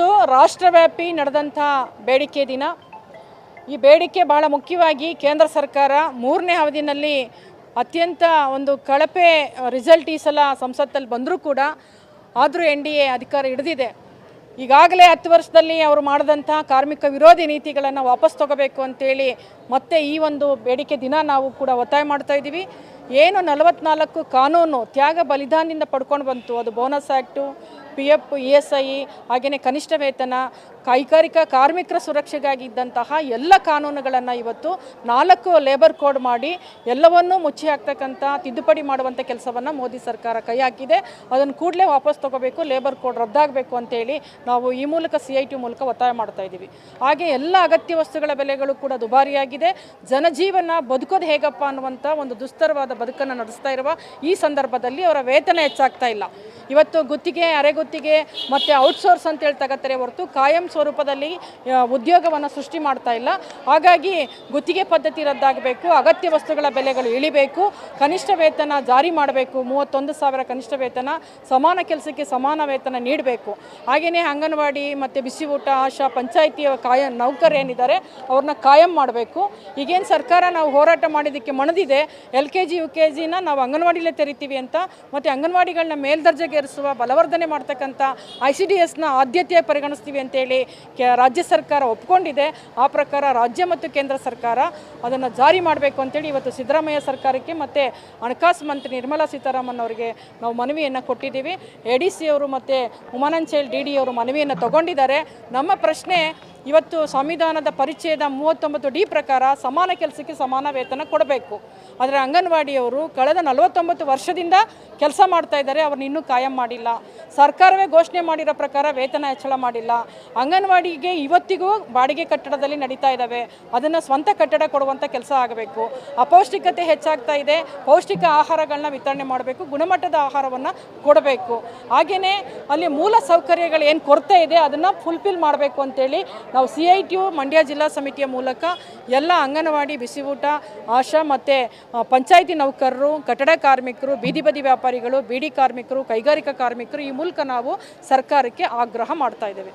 ಇವತ್ತು ರಾಷ್ಟ್ರವ್ಯಾಪಿ ನಡೆದಂಥ ಬೇಡಿಕೆ ದಿನ. ಈ ಬೇಡಿಕೆ ಭಾಳ ಮುಖ್ಯವಾಗಿ ಕೇಂದ್ರ ಸರ್ಕಾರ ಮೂರನೇ ಅವಧಿನಲ್ಲಿ ಅತ್ಯಂತ ಒಂದು ಕಳಪೆ ರಿಸಲ್ಟ್ ಈ ಸಲ ಸಂಸತ್ತಲ್ಲಿ ಬಂದರೂ ಕೂಡ ಆದರೂ ಎನ್ ಡಿ ಎ ಅಧಿಕಾರ ಹಿಡಿದಿದೆ. ಈಗಾಗಲೇ ಹತ್ತು ವರ್ಷದಲ್ಲಿ ಅವರು ಮಾಡಿದಂಥ ಕಾರ್ಮಿಕ ವಿರೋಧಿ ನೀತಿಗಳನ್ನು ವಾಪಸ್ ತಗೋಬೇಕು ಅಂತೇಳಿ ಮತ್ತೆ ಈ ಒಂದು ಬೇಡಿಕೆ ದಿನ ನಾವು ಕೂಡ ಒತ್ತಾಯ ಮಾಡ್ತಾ ಇದ್ದೀವಿ. ಏನು ನಲವತ್ನಾಲ್ಕು ಕಾನೂನು ತ್ಯಾಗ ಬಲಿದಾನದಿಂದ ಪಡ್ಕೊಂಡು ಬಂತು. ಅದು bonus act P F, E S I ಹಾಗೆಯೇ ಕನಿಷ್ಠ ವೇತನ, ಕೈಗಾರಿಕಾ ಕಾರ್ಮಿಕರ ಸುರಕ್ಷೆಗಾಗಿ ಇದ್ದಂತಹ ಎಲ್ಲ ಕಾನೂನುಗಳನ್ನು ಇವತ್ತು ನಾಲ್ಕು ಲೇಬರ್ ಕೋಡ್ ಮಾಡಿ ಎಲ್ಲವನ್ನೂ ಮುಚ್ಚಿ ಹಾಕ್ತಕ್ಕಂಥ ತಿದ್ದುಪಡಿ ಮಾಡುವಂಥ ಕೆಲಸವನ್ನು ಮೋದಿ ಸರ್ಕಾರ ಕೈ ಹಾಕಿದೆ. ಅದನ್ನು ಕೂಡಲೇ ವಾಪಸ್ ತಗೋಬೇಕು, ಲೇಬರ್ ಕೋಡ್ ರದ್ದಾಗಬೇಕು ಅಂತೇಳಿ ನಾವು ಈ ಮೂಲಕ ಸಿ ಐ ಟಿ ಮೂಲಕ ಒತ್ತಾಯ ಮಾಡ್ತಾ ಇದ್ದೀವಿ. ಹಾಗೆ ಎಲ್ಲ ಅಗತ್ಯ ವಸ್ತುಗಳ ಬೆಲೆಗಳು ಕೂಡ ದುಬಾರಿಯಾಗಿದೆ. ಜನಜೀವನ ಬದುಕೋದು ಹೇಗಪ್ಪ ಅನ್ನುವಂಥ ಒಂದು ದುಸ್ತರವಾದ ಬದುಕನ್ನು ನಡೆಸ್ತಾ ಇರುವ ಈ ಸಂದರ್ಭದಲ್ಲಿ ಅವರ ವೇತನ ಹೆಚ್ಚಾಗ್ತಾ ಇಲ್ಲ. ಇವತ್ತು ಗುತ್ತಿಗೆ, ಅರೆಗುತ್ತಿಗೆ ಮತ್ತು ಔಟ್ಸೋರ್ಸ್ ಅಂತೇಳಿ ತಗೋತಾರೆ ಹೊರತು ಕಾಯಂ ಸ್ವರೂಪದಲ್ಲಿ ಉದ್ಯೋಗವನ್ನು ಸೃಷ್ಟಿ ಮಾಡ್ತಾ ಇಲ್ಲ. ಹಾಗಾಗಿ ಗುತ್ತಿಗೆ ಪದ್ಧತಿ ರದ್ದಾಗಬೇಕು, ಅಗತ್ಯ ವಸ್ತುಗಳ ಬೆಲೆಗಳು ಇಳಿಬೇಕು, ಕನಿಷ್ಠ ವೇತನ ಜಾರಿ ಮಾಡಬೇಕು, ಮೂವತ್ತೊಂದು ಸಾವಿರ ಕನಿಷ್ಠ ವೇತನ, ಸಮಾನ ಕೆಲಸಕ್ಕೆ ಸಮಾನ ವೇತನ ನೀಡಬೇಕು. ಹಾಗೆಯೇ ಅಂಗನವಾಡಿ ಮತ್ತು ಬಿಸಿ ಊಟ, ಆಶಾ ಪಂಚಾಯಿತಿಯ ಕಾಯ ನೌಕರ ಏನಿದ್ದಾರೆ, ಅವ್ರನ್ನ ಕಾಯಂ ಮಾಡಬೇಕು. ಈಗೇನು ಸರ್ಕಾರ ನಾವು ಹೋರಾಟ ಮಾಡಿದ್ದಕ್ಕೆ ಮಣದಿದೆ, L K G, U K ಜಿನ ನಾವು ಅಂಗನವಾಡಿಲೇ ತೆರಿತೀವಿ ಅಂತ, ಮತ್ತು ಅಂಗನವಾಡಿಗಳನ್ನ ಮೇಲ್ದರ್ಜೆಗೇರಿಸುವ ಬಲವರ್ಧನೆ ಮಾಡ್ತಕ್ಕಂಥ ಐ ಸಿ ಡಿ ಎಸ್ನ ಆದ್ಯತೆಯ ಪರಿಗಣಿಸ್ತೀವಿ ಅಂತೇಳಿ ರಾಜ್ಯ ಸರ್ಕಾರ ಒಪ್ಕೊಂಡಿದೆ. ಆ ಪ್ರಕಾರ ರಾಜ್ಯ ಮತ್ತು ಕೇಂದ್ರ ಸರ್ಕಾರ ಅದನ್ನು ಜಾರಿ ಮಾಡಬೇಕು ಅಂತೇಳಿ ಇವತ್ತು ಸಿದ್ದರಾಮಯ್ಯ ಸರ್ಕಾರಕ್ಕೆ ಮತ್ತು ಹಣಕಾಸು ಮಂತ್ರಿ ನಿರ್ಮಲಾ ಸೀತಾರಾಮನ್ ಅವರಿಗೆ ನಾವು ಮನವಿಯನ್ನು ಕೊಟ್ಟಿದ್ದೀವಿ. ಎ ಡಿ ಸಿ ಅವರು ಮತ್ತು ಉಮಾನಂಚೇಲ್ ಡಿ ಡಿ ಅವರು ಮನವಿಯನ್ನು ತಗೊಂಡಿದ್ದಾರೆ. ನಮ್ಮ ಪ್ರಶ್ನೆ ಇವತ್ತು ಸಂವಿಧಾನದ ಪರಿಚಯದ ಮೂವತ್ತೊಂಬತ್ತು ಡಿ ಪ್ರಕಾರ ಸಮಾನ ಕೆಲಸಕ್ಕೆ ಸಮಾನ ವೇತನ ಕೊಡಬೇಕು. ಆದರೆ ಅಂಗನವಾಡಿಯವರು ಕಳೆದ ನಲವತ್ತೊಂಬತ್ತು ವರ್ಷದಿಂದ ಕೆಲಸ ಮಾಡ್ತಾ ಇದ್ದಾರೆ, ಅವ್ರನ್ನ ಇನ್ನೂ ಕಾಯಂ ಮಾಡಿಲ್ಲ. ಸರ್ಕಾರವೇ ಘೋಷಣೆ ಮಾಡಿರೋ ಪ್ರಕಾರ ವೇತನ ಹೆಚ್ಚಳ ಮಾಡಿಲ್ಲ. ಅಂಗನವಾಡಿಗೆ ಇವತ್ತಿಗೂ ಬಾಡಿಗೆ ಕಟ್ಟಡದಲ್ಲಿ ನಡೀತಾ ಇದ್ದಾವೆ. ಅದನ್ನು ಸ್ವಂತ ಕಟ್ಟಡ ಕೊಡುವಂಥ ಕೆಲಸ ಆಗಬೇಕು. ಅಪೌಷ್ಟಿಕತೆ ಹೆಚ್ಚಾಗ್ತಾ ಇದೆ. ಪೌಷ್ಟಿಕ ಆಹಾರಗಳನ್ನ ವಿತರಣೆ ಮಾಡಬೇಕು. ಗುಣಮಟ್ಟದ ಆಹಾರವನ್ನು ಕೊಡಬೇಕು. ಹಾಗೆಯೇ ಅಲ್ಲಿ ಮೂಲ ಸೌಕರ್ಯಗಳು ಏನು ಕೊರತೆ ಇದೆ, ಅದನ್ನು ಫುಲ್ಫಿಲ್ ಮಾಡಬೇಕು ಅಂತೇಳಿ ನಾವು C I T U, Mandya ಜಿಲ್ಲಾ ಸಮಿತಿಯ ಮೂಲಕ ಎಲ್ಲ ಅಂಗನವಾಡಿ ಬಿಸಿ ಊಟ ಆಶಾ ಮತ್ತು ಪಂಚಾಯಿತಿ ನೌಕರರು, ಕಟ್ಟಡ ಕಾರ್ಮಿಕರು, ಬೀದಿ ಬದಿ ವ್ಯಾಪಾರಿಗಳು, ಬೀಡಿ ಕಾರ್ಮಿಕರು, ಕೈಗಾರಿಕಾ ಕಾರ್ಮಿಕರು ಈ ಮೂಲಕ ನಾವು ಸರ್ಕಾರಕ್ಕೆ ಆಗ್ರಹ ಮಾಡ್ತಾ ಇದ್ದೇವೆ.